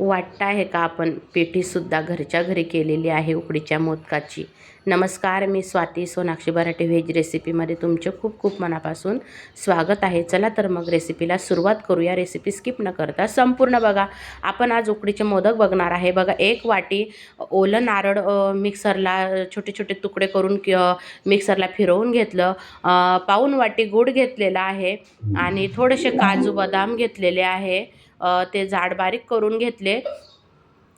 वाटतं आहे का आपण पेटीसुद्धा घरच्या घरी केलेली आहे उकडीच्या मोदकाची? नमस्कार मी स्वाती सोनाक्षी बराटे व्हेज रेसिपीमध्ये तुमचे खूप खूप मनापासून स्वागत आहे. चला तर मग रेसिपीला सुरुवात करूया रेसिपी स्किप न करता संपूर्ण बघा. आपण आज उकडीचे मोदक बघणार आहे. बघा एक वाटी ओलं नारळ मिक्सरला छोटे छोटे तुकडे करून कि मिक्सरला फिरवून घेतलं. पाऊन वाटी गूळ घेतलेला आहे आणि थोडेसे काजू बदाम घेतलेले आहे. ते जाड बारीक करून घेतले.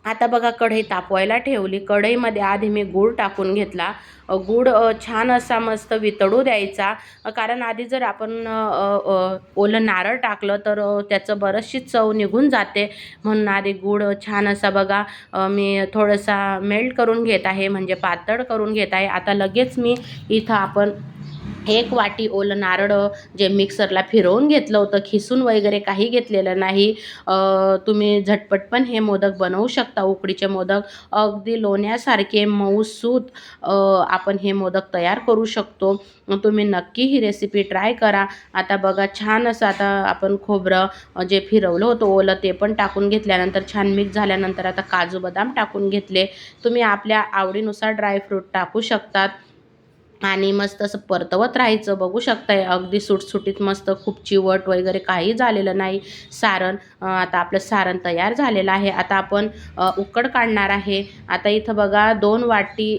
आता बघा कढई तापवायला ठेवली. कढईमध्ये आधी मी गूळ टाकून घेतला. गूळ छान असा मस्त वितळू द्यायचा. कारण आधी जर आपण ओलं नारळ टाकलं तर त्याचं बरचशी चव निघून जाते. म्हणून आधी गूळ छान असा बघा मी थोडंसा मेल्ट करून घेत आहे. म्हणजे पातळ करून घेत आहे. आता लगेच मी इथं आपण एक वाटी ओलं नारळ जे मिक्सरला फिरवून घेतलं होतं खिसून वगैरे काही घेतलेलं नाही. तुम्ही झटपट पण हे मोदक बनवू शकता उकडीचे मोदक. अगदी लोण्यासारखे मऊसूत आपण हे मोदक तयार करू शकतो. तुम्ही नक्की ही रेसिपी ट्राय करा. आता बघा छान असं आता आपण खोबरं जे फिरवलं होतं ओलं ते पण टाकून घेतल्यानंतर छान मिक्स झाल्यानंतर आता काजू बदाम टाकून घेतले. तुम्ही आपल्या आवडीनुसार ड्रायफ्रूट टाकू शकतात. आणि मस्त असं परतवत राहायचं. बघू शकताय अगदी सुटसुटीत मस्त खूप चिवट वगैरे काही झालेलं नाही. सारण आता आपलं सारण तयार झालेलं आहे. आता आपण उकड काढणार आहे. आता इथं बघा दोन वाटी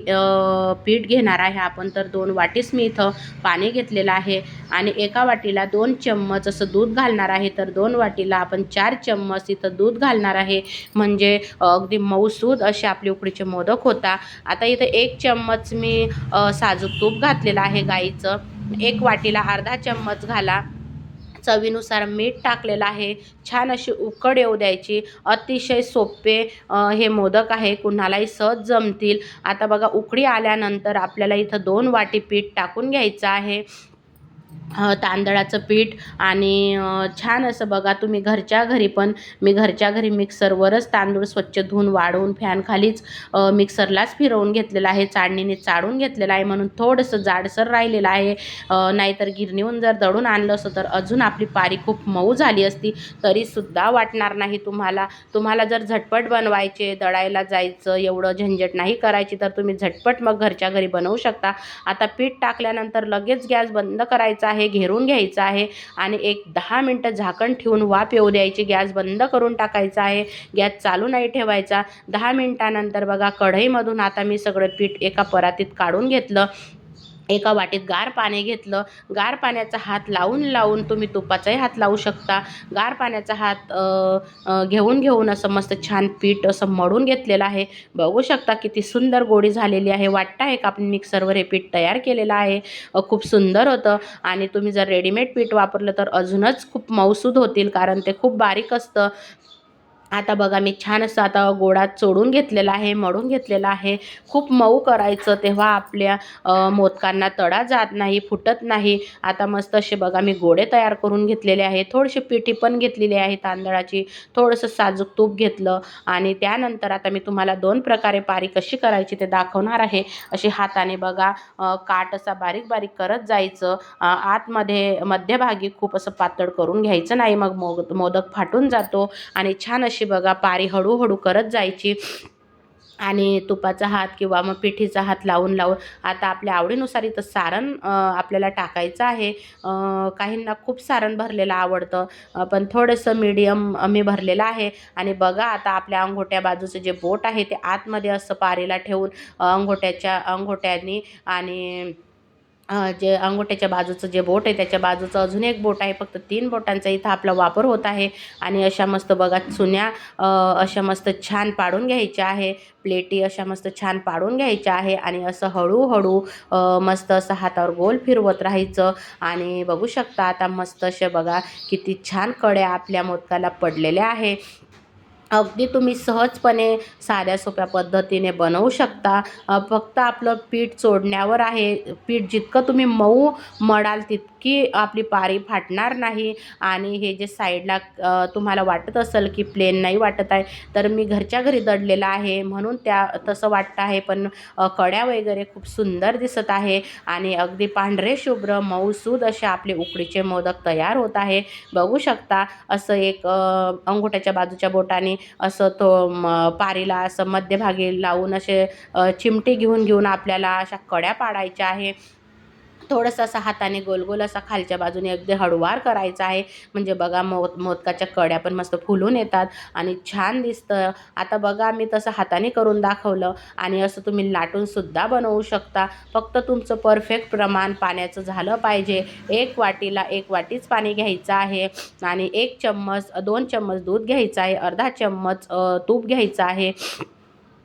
पीठ घेणार आहे आपण. तर दोन वाटीच मी इथं पाणी घेतलेलं आहे. आणि एका वाटीला दोन चम्मच असं दूध घालणार आहे. तर दोन वाटीला आपण चार चम्मच इथं दूध घालणार आहे. म्हणजे अगदी मऊसूद असे आपले उकडीचे मोदक होता. आता इथं एक चम्मच मी साजूक तूप घातलेलं आहे गाईचं. एक वाटीला अर्धा चम्मच घाला. चवीनुसार मीठ टाकलेलं आहे. छान अशी उकड येऊ द्यायची. अतिशय सोपे हे मोदक आहे. कुणालाही सहज जमतील. आता बघा उकडी आल्यानंतर आपल्याला इथं दोन वाटी पीठ टाकून घ्यायचं आहे. तांदळाचं पीठ आणि छान असं बघा तुम्ही घरच्या घरी पण मी घरच्या घरी मिक्सरवरच तांदूळ स्वच्छ धुवून वाढवून फॅनखालीच मिक्सरलाच फिरवून घेतलेलं आहे चाळणीने चाळून घेतलेलं आहे म्हणून थोडंसं जाडसर राहिलेलं आहे. नाहीतर गिरणीहून जर दळून आणलं असतं तर अजून आपली पारी खूप मऊ झाली असती तरीसुद्धा वाटणार नाही तुम्हाला. तुम्हाला जर झटपट बनवायचे दळायला जायचं एवढं झंझट नाही करायची तर तुम्ही झटपट मग घरच्या घरी बनवू शकता. आता पीठ टाकल्यानंतर लगेच गॅस बंद करायचा आहे. घेरून घ्यायचं आहे आणि एक दहा मिनटं झाकण ठेवून वाफ येऊ द्यायची गॅस बंद करून टाकायचा आहे गॅस चालू नाही ठेवायचा. दहा मिनटानंतर बघा कढईमधून आता मी सगळं पीठ एका परातीत काढून घेतलं. एका वाटीत गार पाणी घेतलं. गार पाण्याचा हात लावून लावून तुम्ही तुपाचाही हात लावू शकता. गार पाण्याचा हात घेऊन घेऊन असं मस्त छान पीठ असं मळून घेतलेलं आहे. बघू शकता किती सुंदर गोडी झालेली आहे. वाटतं आहे का आपण मिक्सरवर हे पीठ तयार केलेलं आहे? खूप सुंदर होतं. आणि तुम्ही जर रेडीमेड पीठ वापरलं तर अजूनच खूप मऊसूद होतील कारण ते खूप बारीक असतं. आता बघा मी छान असं आता गोडा चोडून घेतलेला आहे मळून घेतलेला आहे. खूप मऊ करायचं तेव्हा आपल्या मोदकांना तडा जात नाही फुटत नाही. आता मस्त असे बघा मी गोडे तयार करून घेतलेले आहे थोडीशी पिठी पण घेतलेली आहे तांदळाची. थोडंसं साजूक तूप घेतलं आणि त्यानंतर आता मी तुम्हाला दोन प्रकारे पारी कशी करायची ते दाखवणार आहे. अशी हाताने बघा काट असा बारीक बारीक करत जायचं. आतमध्ये मध्यभागी खूप असं पातळ करून घ्यायचं नाही. मग मोदक फाटून जातो आणि छान अशी बघा पारी हळूहळू करत जायची. आणि तुपाचा हात किंवा मग पिठीचा हात लावून लावून आता आपल्या आवडीनुसार इथं सारण आपल्याला टाकायचं आहे. काहींना खूप सारण भरलेलं आवडतं पण थोडंसं मीडियम मी भरलेलं आहे. आणि बघा आता आपल्या अंगोट्या बाजूचं जे बोट आहे ते आतमध्ये असं पारीला ठेवून अंगोट्याच्या अंगोट्यांनी आणि जे अंगोठ्याच्या बाजूचं जे बोट आहे त्याच्या बाजूचं अजून एक बोट आहे. फक्त तीन बोटांचा इथं आपला वापर होत आहे. आणि अशा मस्त बघा चुन्या अशा मस्त छान पाडून घ्यायच्या आहे. प्लेटी अशा मस्त छान पाडून घ्यायच्या आहे. आणि असं हळूहळू मस्त असं हातावर गोल फिरवत राहायचं. आणि बघू शकता आता मस्त असे बघा किती छान कड्या आपल्या मोदकाला पडलेल्या आहे. अगदी तुम्ही सहजपणे साध्या सोप्या पद्धतीने बनवू शकता. फक्त आपलं पीठ चोडण्यावर आहे. पीठ जितकं तुम्ही मऊ मळाल तितकी आपली पारी फाटणार नाही. आणि हे जे साईडला तुम्हाला वाटत असेल की प्लेन नाही वाटत आहे तर मी घरच्या घरी दडलेलं आहे. म्हणून त्या तसं वाटतं आहे. पण कड्या वगैरे खूप सुंदर दिसत आहे. आणि अगदी पांढरे शुभ्र मऊसूद असे आपले उकडीचे मोदक तयार होत आहे. बघू शकता असं एक अ, अंगुठ्याच्या बाजूच्या बोटाने असं तो पारीला असं मध्यभागी लावून असे चिमटे घेऊन घेऊन आपल्याला अशा कड्या पाडायच्या आहे. थोडंसं असं हाताने गोल गोल असा खालच्या बाजूने अगदी हळूवार करायचा आहे. म्हणजे बघा मो मोदकाच्या कड्या पण मस्त फुलून येतात आणि छान दिसतं. आता बघा मी तसं हाताने करून दाखवलं आणि असं तुम्ही लाटूनसुद्धा बनवू शकता. फक्त तुमचं परफेक्ट प्रमाण पाण्याचं झालं पाहिजे. एक वाटीला एक वाटीच पाणी घ्यायचं आहे आणि एक चम्मच दोन चम्मच दूध घ्यायचं आहे अर्धा चम्मच तूप घ्यायचं आहे.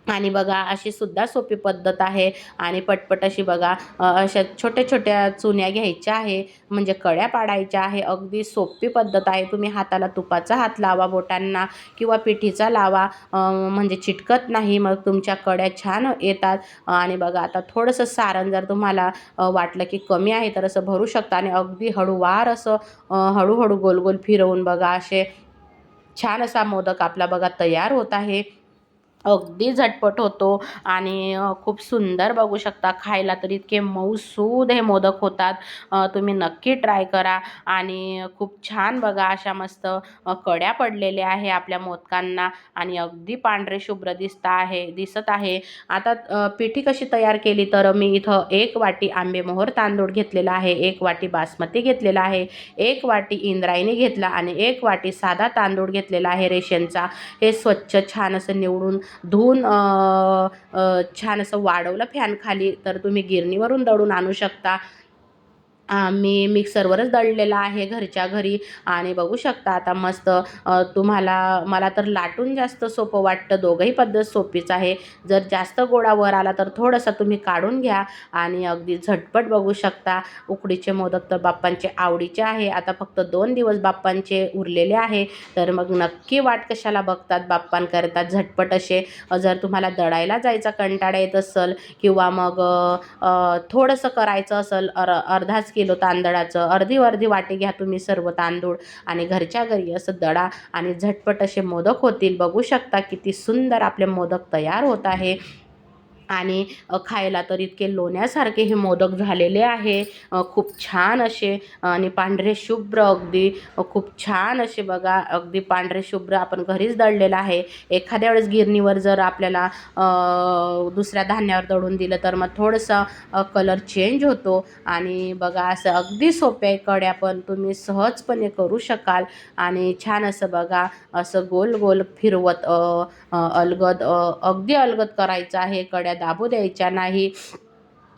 आणि बघा अशी सुद्धा सोपी पद्धत आहे. आणि पटपट अशी बघा अशा छोट्या छोट्या चुन्या घ्यायच्या आहे. म्हणजे कड्या पाडायच्या आहे. अगदी सोपी पद्धत आहे. तुम्ही हाताला तुपाचा हात लावा बोटांना किंवा पिठीचा लावा. म्हणजे चिटकत नाही. मग तुमच्या कड्या छान येतात. आणि बघा आता थोडंसं सारण जर तुम्हाला वाटलं की कमी आहे तर असं भरू शकता. आणि अगदी हळूवार असं हळूहळू गोल गोल फिरवून बघा असे छान असा मोदक आपला बघा तयार होत आहे. अगदी झटपट होतो आणि खूप सुंदर बघू शकता खायला तर इतके मऊसूद हे मोदक होतात. तुम्ही नक्की ट्राय करा आणि खूप छान बघा अशा मस्त कड्या पडलेल्या आहे आपल्या मोदकांना आणि अगदी पांढरे शुभ्र दिसत आहे दिसत आहे. आता पिठी कशी तयार केली तर मी इथं एक वाटी आंबेमोहर तांदूळ घेतलेला आहे एक वाटी बासमती घेतलेला आहे एक वाटी इंद्रायणी घेतला आणि एक वाटी साधा तांदूळ घेतलेला आहे रेशनचा. हे स्वच्छ छान असं निवडून धुवून छान असं वाढवलं फॅन खाली तर तुम्ही गिरणीवरून दळून आणू शकता. मी मिक्सरवरच दळलेला आहे घरच्या घरी. आणि बघू शकता आता मस्त तुम्हाला मला तर लाटून जास्त सोपं वाटतं. दोघंही पद्धत सोपीच आहे. जर जास्त गोडा वर आला तर थोडंसं तुम्ही काढून घ्या. आणि अगदी झटपट बघू शकता. उकडीचे मोदक तर बाप्पांचे आवडीचे आहे. आता फक्त दोन दिवस बाप्पांचे उरलेले आहे. तर मग नक्की वाट कशाला बघतात बाप्पांकरता झटपट असे. जर तुम्हाला दळायला जायचा कंटाळा येत असेल किंवा मग थोडंसं करायचं असेल अर अर्धाच किलो तांदळाचं. अर्धी अर्धी वाटी घ्या तुम्ही सर्व तांदूळ आणि घरच्या घरी असं दळा आणि झटपट असे मोदक होतील. बघू शकता किती सुंदर आपले मोदक तयार होत आहे. आणि खायला तर इतके लोण्यासारखे हे मोदक झालेले आहे. खूप छान असे आणि पांढरे शुभ्र अगदी खूप छान असे बघा अगदी पांढरे शुभ्र आपण घरीच दळलेलं आहे. एखाद्या वेळेस गिरणीवर जर आपल्याला दुसऱ्या धान्यावर दळून दिलं तर मग थोडंसं कलर चेंज होतो. आणि बघा असं अगदी सोप्या कड्या पण तुम्ही सहजपणे करू शकाल. आणि छान असं बघा असं गोल गोल फिरवत अलगद अगदी अलगद करायचं आहे कड्या दाबू द्यायच्या नाही.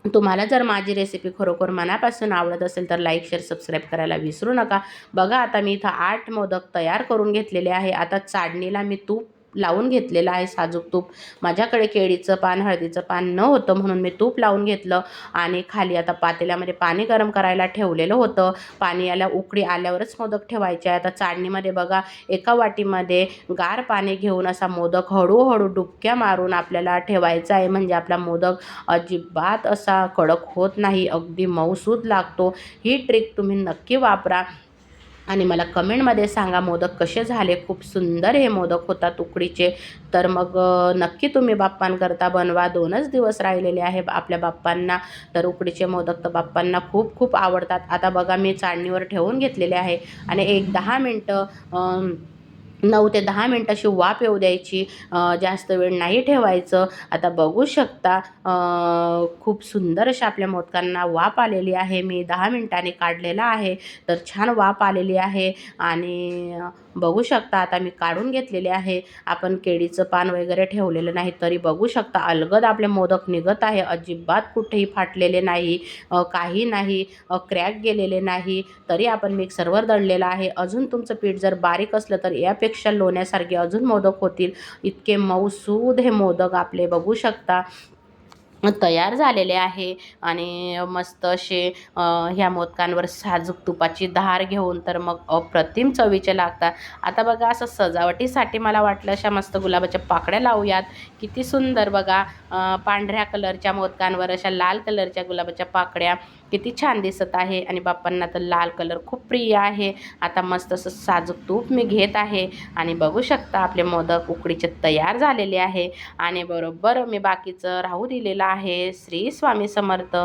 तुम्हाला जर माझी रेसिपी खरोखर मनापासून आवडत असेल तर लाईक शेअर सबस्क्राईब करायला विसरू नका. बघा आता मी इथं आठ मोदक तयार करून घेतलेले आहे. आता चाडणीला मी तूप लावून घेतलेलं आहे साजूक तूप. माझ्याकडे केळीचं पान हळदीचं पान न होतं म्हणून मी तूप लावून घेतलं आणि खाली आता पातेल्यामध्ये पाणी गरम करायला ठेवलेलं होतं. पाणी याला उकळी आल्यावरच मोदक ठेवायचे आहे आता चाळणीमध्ये बघा एका वाटीमध्ये गार पाणी घेऊन असा मोदक हळूहळू डुबक्या मारून आपल्याला ठेवायचा आहे. म्हणजे आपला मोदक अजिबात असा कडक होत नाही. अगदी मऊसूद लागतो. ही ट्रिक तुम्ही नक्की वापरा. आणि मला कमेंटमध्ये सांगा मोदक कसे झाले? खूप सुंदर हे मोदक होतात उकडीचे. तर मग नक्की तुम्ही बाप्पांकरता बनवा. दोनच दिवस राहिलेले आहे आपल्या बाप्पांना. तर उकडीचे मोदक तर बाप्पांना खूप खूप आवडतात. आता बघा मी चाळणीवर ठेवून घेतलेले आहे. आणि एक दहा मिनटं नऊ ते दहा मिनटाशी वाफ येऊ द्यायची. जास्त वेळ नाही ठेवायचं. आता बघू शकता खूप सुंदर अशा आपल्या मोदकांना वाफ आलेली आहे. मी दहा मिनटाने काढलेला आहे. तर छान वाफ आलेली आहे. आणि बघू शकता आता मी काढून घेतलेले आहे. आपण केळीचं पान वगैरे ठेवलेलं नाही तरी बघू शकता अलगद आपले मोदक निघत आहे. अजिबात कुठेही फाटलेले नाही काही नाही क्रॅक गेलेले नाही. तरी आपण मिक्सरवर दळलेलं आहे. अजून तुमचं पीठ जर बारीक असलं तर यापेक्षा लोण्यासारखे अजून मोदक होतील. इतके मऊसूद हे मोदक आपले बघू शकता. तयार झालेले आहे. आणि मस्त असे ह्या मोदकांवर साजूक तुपाची धार घेऊन तर मग अप्रतिम चवीचे लागतात. आता बघा असं सजावटीसाठी मला वाटलं अशा मस्त गुलाबाच्या पाकळ्या लावूयात. किती सुंदर बघा पांढऱ्या कलरच्या मोदकांवर अशा लाल कलरच्या गुलाबाच्या पाकळ्या. किती छान दिसत आहे. आणि बाप्पांना तर लाल कलर खूप प्रिय आहे. आता मस्त असं साजूक तूप मी घेत आहे. आणि बघू शकता आपले मोदक उकडीचे तयार झालेले आहे. आणि बरोबर मी बाकीचं राहू दिलेलं आहे. श्री स्वामी समर्थ.